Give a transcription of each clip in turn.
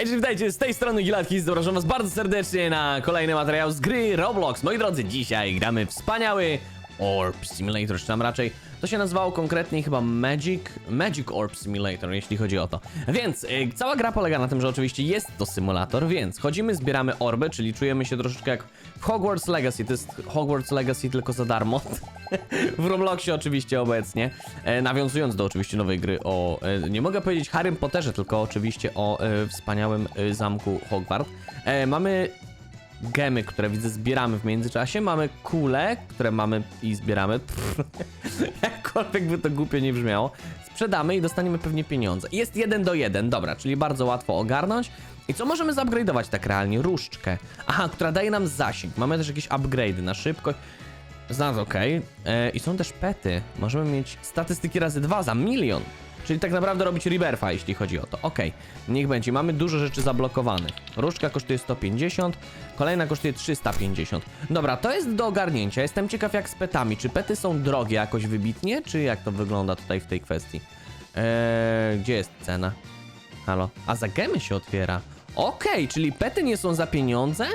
Hej, witajcie, z tej strony Gilatki, zapraszam was bardzo serdecznie na kolejny materiał z gry Roblox. Moi drodzy, dzisiaj gramy wspaniały Orb Simulator, czy tam raczej to się nazywało konkretnie chyba Magic, Magic Orb Simulator, jeśli chodzi o to. Więc y, cała gra polega na tym, że oczywiście jest to symulator, więc chodzimy, zbieramy orby, czyli czujemy się troszeczkę jak w Hogwarts Legacy, to jest Hogwarts Legacy tylko za darmo. w Robloxie oczywiście obecnie, e, nawiązując do oczywiście nowej gry o, e, nie mogę powiedzieć Harrym Potterze, tylko oczywiście o e, wspaniałym e, zamku Hogwart. E, mamy gemy, które widzę zbieramy w międzyczasie, mamy kule, które mamy i zbieramy, Pff, jakkolwiek by to głupio nie brzmiało, sprzedamy i dostaniemy pewnie pieniądze. Jest jeden do jeden, dobra, czyli bardzo łatwo ogarnąć. I co możemy zupgrade'ować tak realnie? Różdżkę. Aha, która daje nam zasięg. Mamy też jakieś upgrade'y na szybkość. Znalazł, okej. E, I są też pety. Możemy mieć statystyki razy dwa za milion. Czyli tak naprawdę robić rebirfa, jeśli chodzi o to. Okej, niech będzie. Mamy dużo rzeczy zablokowanych. Różdżka kosztuje 150, kolejna kosztuje 350. Dobra, to jest do ogarnięcia. Jestem ciekaw jak z petami. Czy pety są drogie jakoś wybitnie, czy jak to wygląda tutaj w tej kwestii? Eee, gdzie jest cena? Halo? A za gemy się otwiera. Okej, czyli pety nie są za pieniądze?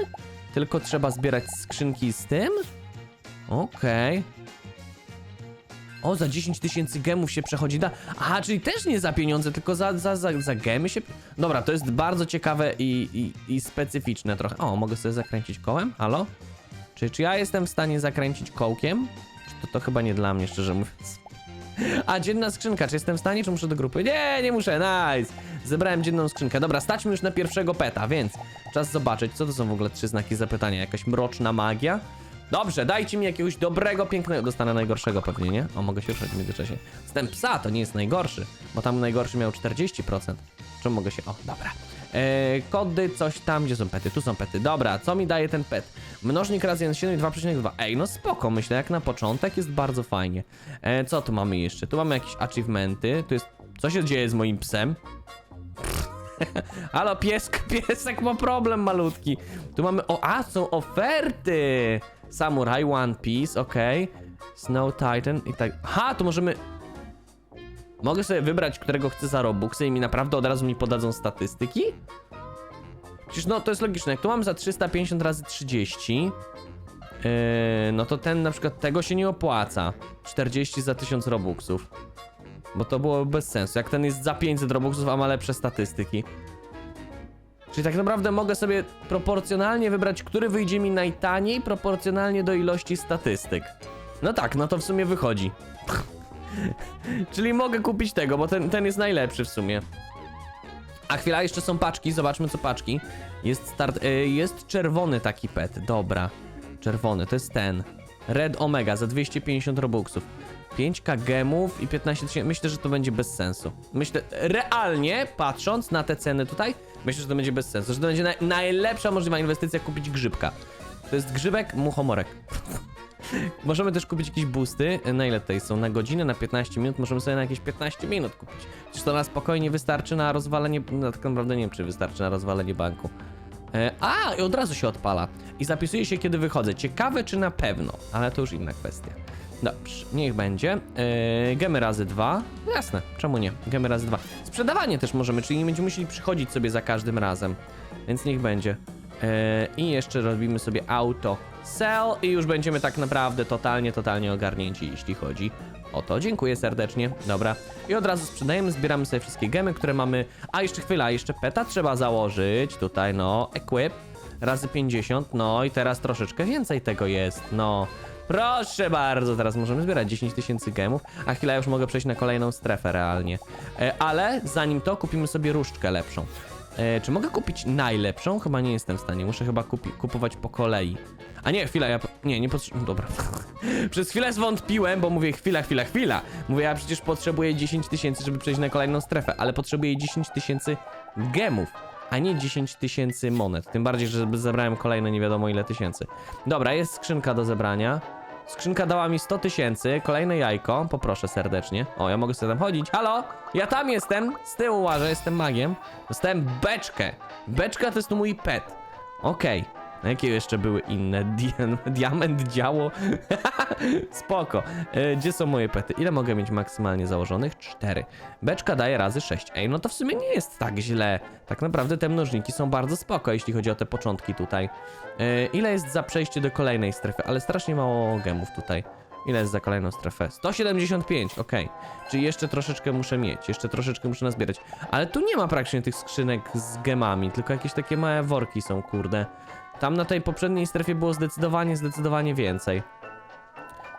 Tylko trzeba zbierać skrzynki z tym? Okej. O, za 10 tysięcy gemów się przechodzi da. Aha, czyli też nie za pieniądze, tylko za, za, za, za gemy się. Dobra, to jest bardzo ciekawe i, i, i specyficzne trochę. O, mogę sobie zakręcić kołem? Halo? Czy, czy ja jestem w stanie zakręcić kołkiem? Czy to, to chyba nie dla mnie, szczerze mówiąc. A, dzienna skrzynka, czy jestem w stanie, czy muszę do grupy? Nie, nie muszę, nice! Zebrałem dzienną skrzynkę. Dobra, staćmy już na pierwszego peta, więc czas zobaczyć, co to są w ogóle trzy znaki zapytania. Jakaś mroczna magia? Dobrze, dajcie mi jakiegoś dobrego, pięknego. Dostanę najgorszego pewnie, nie? O, mogę się ruszać w międzyczasie. Jestem psa, to nie jest najgorszy, bo tam najgorszy miał 40%. Czemu mogę się. O, dobra. Eee, kody, coś tam, gdzie są pety? Tu są pety. Dobra, co mi daje ten pet? Mnożnik razy 1,7 i 2,2. Ej, no spoko, myślę, jak na początek jest bardzo fajnie. Eee, co tu mamy jeszcze? Tu mamy jakieś achievementy. Tu jest. Co się dzieje z moim psem? Halo, piesk, piesek ma problem malutki. Tu mamy, o, a, są oferty. Samurai, One Piece, okej. Snow Titan i tak. Ha, tu możemy... Mogę sobie wybrać, którego chcę za Robuxy i mi naprawdę od razu mi podadzą statystyki? Przecież no, to jest logiczne. Jak tu mam za 350 razy 30, yy, no to ten na przykład tego się nie opłaca. 40 za 1000 Robuxów. Bo to było bez sensu. Jak ten jest za 500 Robuxów, a ma lepsze statystyki. Czyli tak naprawdę mogę sobie proporcjonalnie wybrać, który wyjdzie mi najtaniej, proporcjonalnie do ilości statystyk. No tak, no to w sumie wychodzi. Czyli mogę kupić tego, bo ten, ten jest najlepszy w sumie. A chwila, jeszcze są paczki, zobaczmy co paczki. Jest start, y, jest czerwony taki pet, dobra. Czerwony, to jest ten. Red Omega za 250 robuxów. 5k gemów i 15 tysięcy. Myślę, że to będzie bez sensu. Myślę, realnie patrząc na te ceny tutaj, myślę, że to będzie bez sensu. Że to będzie naj, najlepsza możliwa inwestycja kupić grzybka. To jest grzybek, muchomorek. Możemy też kupić jakieś boosty. Na ile tutaj są? Na godzinę, na 15 minut? Możemy sobie na jakieś 15 minut kupić. Przecież to na spokojnie wystarczy na rozwalenie. No tak naprawdę nie wiem, czy wystarczy na rozwalenie banku. E, a, i od razu się odpala. I zapisuje się, kiedy wychodzę. Ciekawe, czy na pewno, ale to już inna kwestia. Dobrze, niech będzie. Yy, gemy razy dwa. No Jasne, czemu nie? Gemy razy dwa. Sprzedawanie też możemy, czyli nie będziemy musieli przychodzić sobie za każdym razem. Więc niech będzie. Yy, I jeszcze robimy sobie auto sell i już będziemy tak naprawdę totalnie, totalnie ogarnięci, jeśli chodzi o to. Dziękuję serdecznie. Dobra. I od razu sprzedajemy, zbieramy sobie wszystkie gemy, które mamy. A, jeszcze chwila, jeszcze peta trzeba założyć. Tutaj, no, equip razy 50. No i teraz troszeczkę więcej tego jest. No. Proszę bardzo, teraz możemy zbierać 10 tysięcy gemów, a chwila już mogę przejść na kolejną strefę realnie. E, ale zanim to kupimy sobie różdżkę lepszą. E, czy mogę kupić najlepszą? Chyba nie jestem w stanie, muszę chyba kupi kupować po kolei. A nie, chwila, ja... Nie, nie potrzebuję... Dobra. Przez chwilę zwątpiłem, bo mówię chwila, chwila, chwila. Mówię, ja przecież potrzebuję 10 tysięcy, żeby przejść na kolejną strefę, ale potrzebuję 10 tysięcy gemów a nie 10 tysięcy monet. Tym bardziej, że zebrałem kolejne nie wiadomo ile tysięcy. Dobra, jest skrzynka do zebrania. Skrzynka dała mi 100 tysięcy, kolejne jajko, poproszę serdecznie. O, ja mogę sobie tam chodzić. Halo? Ja tam jestem, z tyłu łażę, jestem magiem. Dostałem beczkę. Beczka to jest mój pet. Okej. A Jakie jeszcze były inne? Dian- Diament, działo? Spoko. E, gdzie są moje pety? Ile mogę mieć maksymalnie założonych? Cztery. Beczka daje razy sześć. Ej, no to w sumie nie jest tak źle. Tak naprawdę te mnożniki są bardzo spoko, jeśli chodzi o te początki tutaj. E, ile jest za przejście do kolejnej strefy? Ale strasznie mało gemów tutaj. Ile jest za kolejną strefę? 175, okej. Czyli jeszcze troszeczkę muszę mieć, jeszcze troszeczkę muszę nazbierać. Ale tu nie ma praktycznie tych skrzynek z gemami, tylko jakieś takie małe worki są, kurde. Tam na tej poprzedniej strefie było zdecydowanie, zdecydowanie więcej.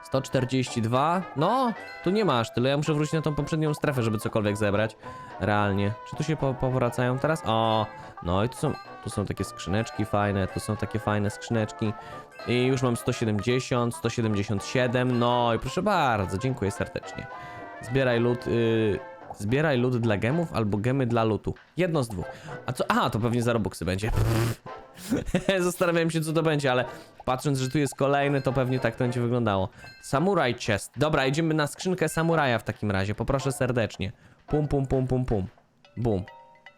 142. No, tu nie ma aż tyle. Ja muszę wrócić na tą poprzednią strefę, żeby cokolwiek zebrać. Realnie. Czy tu się po powracają teraz? O, no i tu są, tu są takie skrzyneczki fajne, tu są takie fajne skrzyneczki. I już mam 170, 177. No i proszę bardzo, dziękuję serdecznie. Zbieraj lód. Yy, zbieraj lód dla gemów albo gemy dla lutu. Jedno z dwóch. A co? Aha, to pewnie za robuxy będzie. Zastanawiałem się, co to będzie, ale patrząc, że tu jest kolejny, to pewnie tak to będzie wyglądało. Samurai chest. Dobra, idziemy na skrzynkę samuraja w takim razie. Poproszę serdecznie. Pum, pum, pum, pum, pum. Bum.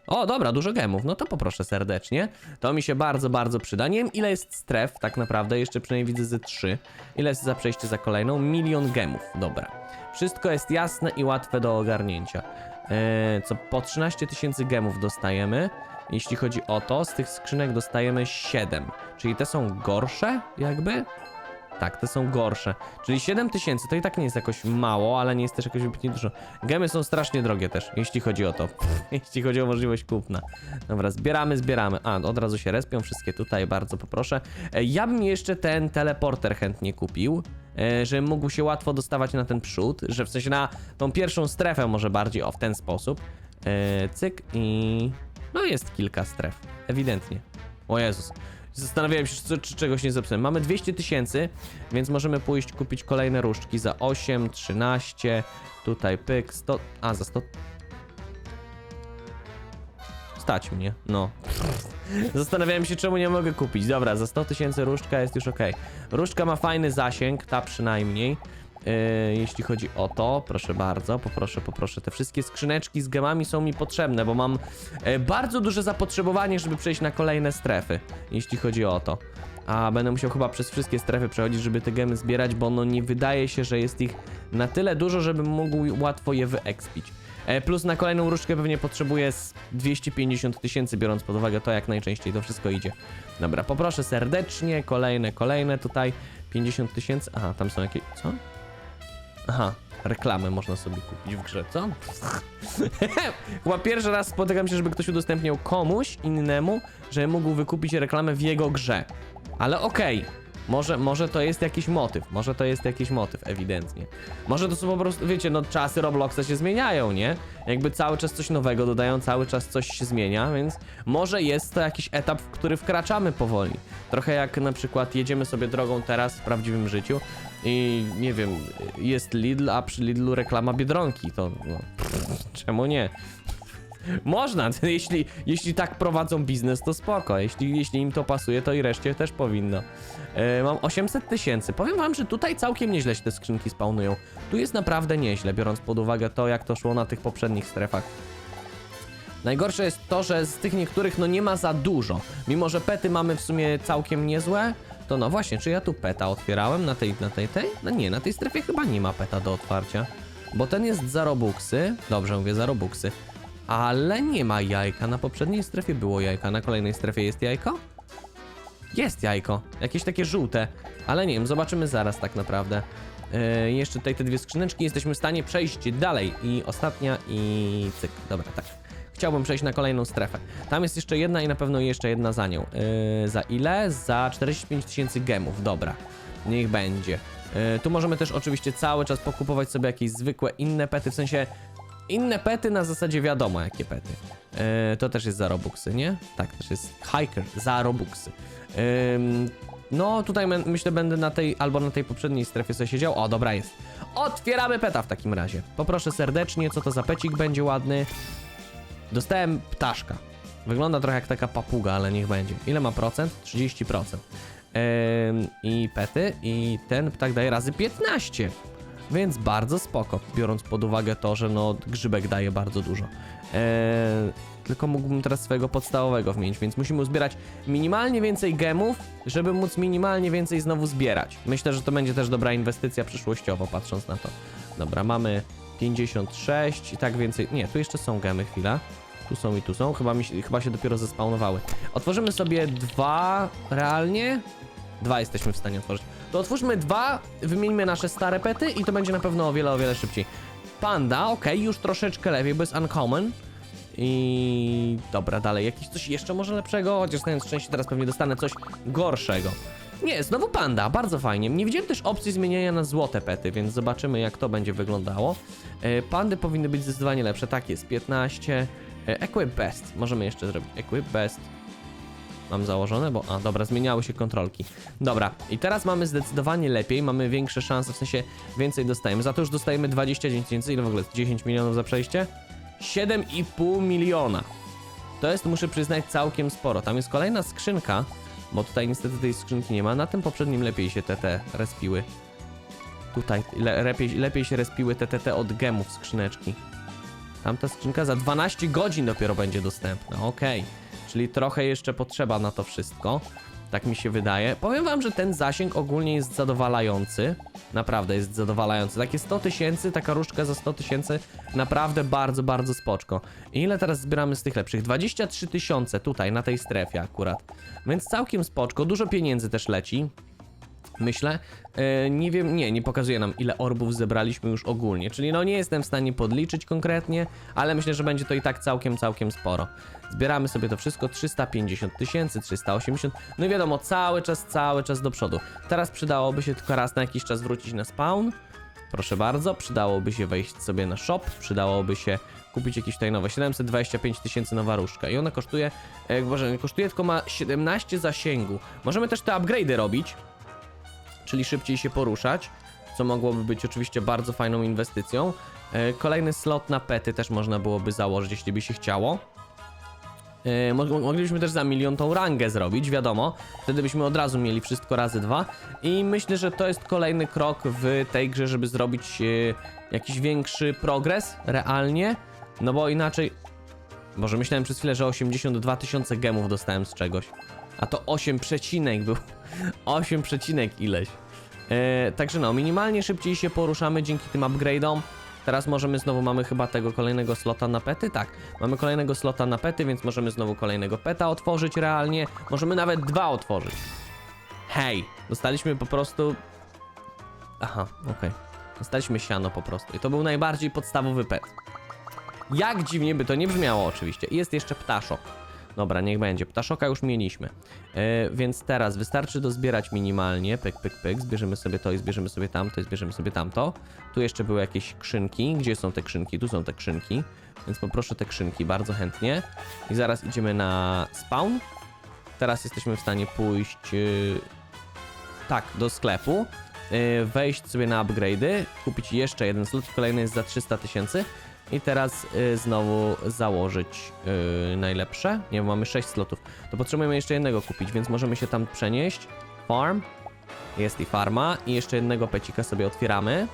O, dobra, dużo gemów. No to poproszę serdecznie. To mi się bardzo, bardzo przyda. Nie wiem, ile jest stref tak naprawdę. Jeszcze przynajmniej widzę ze trzy. Ile jest za przejście za kolejną? Milion gemów. Dobra. Wszystko jest jasne i łatwe do ogarnięcia. Eee, co po 13 tysięcy gemów dostajemy. Jeśli chodzi o to, z tych skrzynek dostajemy 7. Czyli te są gorsze, jakby? Tak, te są gorsze. Czyli 7 tysięcy to i tak nie jest jakoś mało, ale nie jest też jakoś wybitnie dużo. Gemy są strasznie drogie też, jeśli chodzi o to. jeśli chodzi o możliwość kupna. Dobra, zbieramy, zbieramy. A, od razu się respią wszystkie tutaj, bardzo poproszę. E, Ja bym jeszcze ten teleporter chętnie kupił. e, Że mógł się łatwo dostawać na ten przód, że w sensie na tą pierwszą strefę może bardziej, o w ten sposób. E, Cyk i... No jest kilka stref, ewidentnie. O Jezus. Zastanawiałem się, czy, czy czegoś nie zepsułem. Mamy 200 tysięcy, więc możemy pójść kupić kolejne różdżki za 8, 13, tutaj pyk, 100, a za 100... Stać mnie, no. Zastanawiałem się, czemu nie mogę kupić. Dobra, za 100 tysięcy różdżka jest już ok. Różdżka ma fajny zasięg, ta przynajmniej. Yy, jeśli chodzi o to, proszę bardzo, poproszę, poproszę. Te wszystkie skrzyneczki z gemami są mi potrzebne, bo mam e, bardzo duże zapotrzebowanie, żeby przejść na kolejne strefy, jeśli chodzi o to. A będę musiał chyba przez wszystkie strefy przechodzić, żeby te gemy zbierać, bo no nie wydaje się, że jest ich na tyle dużo, żebym mógł łatwo je wyekspić. E, plus na kolejną różdżkę pewnie potrzebuję z 250 tysięcy, biorąc pod uwagę to, jak najczęściej to wszystko idzie. Dobra, poproszę serdecznie, kolejne, kolejne tutaj. 50 tysięcy, aha, tam są jakieś, co? Aha, reklamy można sobie kupić w grze, co? Chyba pierwszy raz spotykam się, żeby ktoś udostępniał komuś innemu, że mógł wykupić reklamę w jego grze. Ale okej. Może, może to jest jakiś motyw, może to jest jakiś motyw, ewidentnie. Może to są po prostu, wiecie, no czasy Robloxa się zmieniają, nie? Jakby cały czas coś nowego dodają, cały czas coś się zmienia, więc może jest to jakiś etap, w który wkraczamy powoli. Trochę jak na przykład jedziemy sobie drogą teraz w prawdziwym życiu i nie wiem, jest Lidl, a przy Lidlu reklama Biedronki, to no, czemu nie? Można, jeśli, jeśli tak prowadzą biznes, to spoko. Jeśli, jeśli im to pasuje, to i reszcie też powinno. E, mam 800 tysięcy. Powiem wam, że tutaj całkiem nieźle się te skrzynki spawnują. Tu jest naprawdę nieźle, biorąc pod uwagę to, jak to szło na tych poprzednich strefach. Najgorsze jest to, że z tych niektórych no nie ma za dużo. Mimo, że pety mamy w sumie całkiem niezłe, to no właśnie, czy ja tu peta otwierałem na tej, na tej, tej? No nie, na tej strefie chyba nie ma peta do otwarcia. Bo ten jest za robuxy. Dobrze mówię, za robuxy. Ale nie ma jajka. Na poprzedniej strefie było jajka, na kolejnej strefie jest jajko? Jest jajko. Jakieś takie żółte. Ale nie wiem, zobaczymy zaraz tak naprawdę. Yy, jeszcze tutaj te dwie skrzyneczki. Jesteśmy w stanie przejść dalej. I ostatnia i cyk. Dobra, tak. Chciałbym przejść na kolejną strefę. Tam jest jeszcze jedna i na pewno jeszcze jedna za nią. Yy, za ile? Za 45 tysięcy gemów. Dobra. Niech będzie. Yy, tu możemy też oczywiście cały czas pokupować sobie jakieś zwykłe inne pety, w sensie inne pety na zasadzie wiadomo jakie pety. Yy, to też jest za robuxy, nie? Tak, też jest hiker za robuxy. Ym, no tutaj my, myślę będę na tej albo na tej poprzedniej strefie sobie siedział. O, dobra jest. Otwieramy peta w takim razie. Poproszę serdecznie, co to za pecik będzie ładny. Dostałem ptaszka. Wygląda trochę jak taka papuga, ale niech będzie. Ile ma procent? 30%. Ym, I pety, i ten ptak daje razy 15. Więc bardzo spoko, biorąc pod uwagę to, że no grzybek daje bardzo dużo. Eee, tylko mógłbym teraz swojego podstawowego wymienić, więc musimy uzbierać minimalnie więcej gemów, żeby móc minimalnie więcej znowu zbierać. Myślę, że to będzie też dobra inwestycja przyszłościowo, patrząc na to. Dobra, mamy 56 i tak więcej. Nie, tu jeszcze są gemy, chwila. Tu są i tu są, chyba, mi chyba się dopiero zespawnowały. Otworzymy sobie dwa realnie. Dwa jesteśmy w stanie otworzyć. To otwórzmy dwa, wymieńmy nasze stare pety i to będzie na pewno o wiele, o wiele szybciej. Panda, okej, już troszeczkę lepiej, bo jest uncommon. I dobra, dalej, jakieś coś jeszcze może lepszego, chociaż znając szczęście teraz pewnie dostanę coś gorszego. Nie, znowu panda, bardzo fajnie. Nie widziałem też opcji zmieniania na złote pety, więc zobaczymy jak to będzie wyglądało. E, pandy powinny być zdecydowanie lepsze, tak jest, 15. E, equip best, możemy jeszcze zrobić equip best. Mam założone, bo. A, dobra, zmieniały się kontrolki. Dobra, i teraz mamy zdecydowanie lepiej, mamy większe szanse, w sensie więcej dostajemy. Za to już dostajemy 29 tysięcy, ile w ogóle? 10 milionów za przejście? 7,5 miliona. To jest, muszę przyznać, całkiem sporo. Tam jest kolejna skrzynka, bo tutaj niestety tej skrzynki nie ma. Na tym poprzednim lepiej się te respiły. Tutaj le, lepiej, lepiej się respiły te od gemów skrzyneczki. Tamta skrzynka za 12 godzin dopiero będzie dostępna. Okej. Czyli trochę jeszcze potrzeba na to wszystko. Tak mi się wydaje. Powiem wam, że ten zasięg ogólnie jest zadowalający. Naprawdę jest zadowalający. Takie 100 tysięcy, taka różdżka za 100 tysięcy, naprawdę bardzo, bardzo spoczko. I ile teraz zbieramy z tych lepszych? 23 tysiące tutaj, na tej strefie akurat. Więc całkiem spoczko. Dużo pieniędzy też leci. Myślę. E, nie wiem, nie, nie pokazuje nam ile orbów zebraliśmy już ogólnie, czyli no nie jestem w stanie podliczyć konkretnie, ale myślę, że będzie to i tak całkiem, całkiem sporo. Zbieramy sobie to wszystko, 350 tysięcy, 380, no i wiadomo, cały czas, cały czas do przodu. Teraz przydałoby się tylko raz na jakiś czas wrócić na spawn, proszę bardzo, przydałoby się wejść sobie na shop, przydałoby się kupić jakieś tutaj nowe, 725 tysięcy nowa różdżka i ona kosztuje, e, boże, nie kosztuje, tylko ma 17 zasięgu. Możemy też te upgrade'y robić, czyli szybciej się poruszać, co mogłoby być oczywiście bardzo fajną inwestycją. E, Kolejny slot na pety też można byłoby założyć, jeśli by się chciało. E, mo- mo- Moglibyśmy też za milion tą rangę zrobić, wiadomo. Wtedy byśmy od razu mieli wszystko razy dwa. I myślę, że to jest kolejny krok w tej grze, żeby zrobić e, jakiś większy progres realnie. No bo inaczej. Może myślałem przez chwilę, że 82 tysiące gemów dostałem z czegoś. A to 8 przecinek był. 8 przecinek ileś. E, także no, minimalnie szybciej się poruszamy dzięki tym upgrade'om. Teraz możemy znowu, mamy chyba tego kolejnego slota na pety? Tak, mamy kolejnego slota na pety, więc możemy znowu kolejnego peta otworzyć realnie. Możemy nawet dwa otworzyć. Hej, dostaliśmy po prostu... Aha, okej. Dostaliśmy siano po prostu i to był najbardziej podstawowy pet. Jak dziwnie by to nie brzmiało oczywiście. I Jest jeszcze ptaszok. Dobra, niech będzie. Ptaszoka już mieliśmy. E, więc teraz wystarczy dozbierać minimalnie. Pyk, pyk, pyk. Zbierzemy sobie to i zbierzemy sobie tamto i zbierzemy sobie tamto. Tu jeszcze były jakieś krzynki. Gdzie są te krzynki? Tu są te krzynki. Więc poproszę te krzynki bardzo chętnie. I zaraz idziemy na spawn. Teraz jesteśmy w stanie pójść... Yy... Tak, do sklepu. Yy, wejść sobie na upgrade'y. Kupić jeszcze jeden slot. Kolejny jest za 300 tysięcy. I teraz y, znowu założyć y, najlepsze. Nie, mamy 6 slotów. To potrzebujemy jeszcze jednego kupić, więc możemy się tam przenieść. Farm. Jest i farma. I jeszcze jednego pecika sobie otwieramy.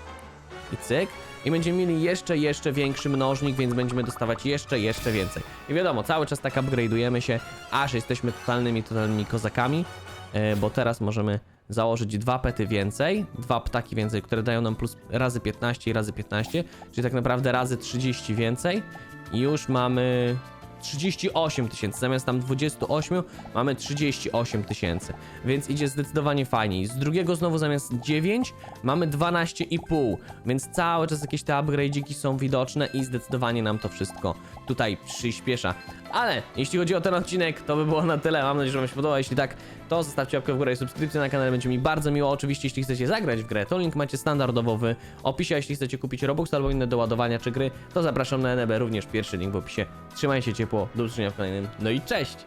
I cyk. I będziemy mieli jeszcze, jeszcze większy mnożnik, więc będziemy dostawać jeszcze, jeszcze więcej. I wiadomo, cały czas tak upgrade'ujemy się, aż jesteśmy totalnymi, totalnymi kozakami. E, bo teraz możemy założyć dwa pety więcej, dwa ptaki więcej, które dają nam plus razy 15 i razy 15, czyli tak naprawdę razy 30 więcej i już mamy 38 tysięcy, zamiast tam 28 mamy 38 tysięcy, więc idzie zdecydowanie fajniej. Z drugiego znowu zamiast 9 mamy 12,5, więc cały czas jakieś te upgrade'iki są widoczne i zdecydowanie nam to wszystko tutaj przyspiesza. Ale jeśli chodzi o ten odcinek, to by było na tyle. Mam nadzieję, że Wam się podoba. Jeśli tak, to zostawcie łapkę w górę i subskrypcję na kanale. Będzie mi bardzo miło. Oczywiście, jeśli chcecie zagrać w grę, to link macie standardowo w opisie. A jeśli chcecie kupić Robux albo inne doładowania czy gry, to zapraszam na NB. Również pierwszy link w opisie. Trzymajcie ciepło. Do usłyszenia w kolejnym. No i cześć!